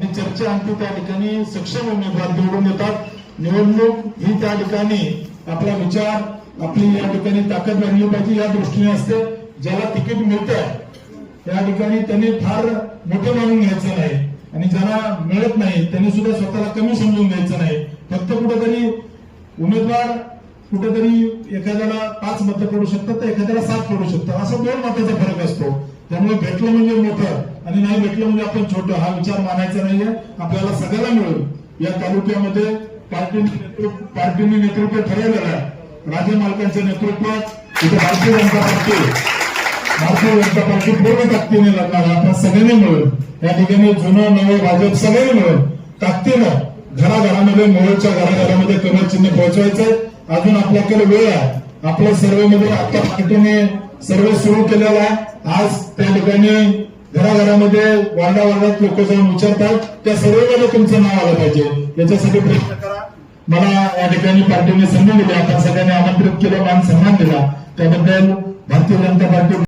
आणि चर्चा आणखी त्या ठिकाणी सक्षम उमेदवार निवडून येतात. निवडणूक ही त्या ठिकाणी आपला विचार आपली या ठिकाणी ताकद लागली पाहिजे या दृष्टीने असते. ज्याला तिकीट मिळतं त्या ठिकाणी त्यांनी फार मोठे मानून घ्यायचं नाही. आणि ज्यांना मिळत नाही त्यांनी सुद्धा स्वतःला कमी समजून घ्यायचं नाही. फक्त कुठेतरी उमेदवार कुठेतरी एखाद्याला पाच मतं पडू शकतात तर एखाद्याला सात पडू शकतात. असा दोन मताचा फरक असतो. त्यामुळे भेटलं म्हणजे मोठं. आणि नाही भेटलं म्हणजे आपण छोटं. हा विचार मानायचा नाहीये. आपल्याला सगळ्याला मिळून या तालुक्यामध्ये पार्टीने नेतृत्व पार्टीने नेतृत्व ठरवलेलं आहे. राजे मालकांच्या नेतृत्वात इथे भारतीय जनता पार्टी भारतीय जनता पार्टी पूर्ण ताकदीने लढणार आपण सगळ्यांनी मिळून. या ठिकाणी जुनं नवं भाजप सगळ्यांनी मिळून ताकदीनं घराघरामध्ये मोहोळच्या घराघरामध्ये कमर चिन्ह पोहोचवायचंय. अजून आपल्याकडे वेळ आहे. आपल्या सर्वेमध्ये आता पार्टीने सर्वे सुरू केलेला आहे. आज त्या ठिकाणी घराघरामध्ये वार्डा वार्डात लोक जाऊन विचारतात. त्या सर्वेमध्ये तुमचं नाव आलं पाहिजे. याच्यासाठी प्रयत्न करा. मला या ठिकाणी पार्टीने संधी दिली. आपण सगळ्यांनी आमंत्रित केलं मान सन्मान दिला. त्याबद्दल भारतीय जनता पार्टी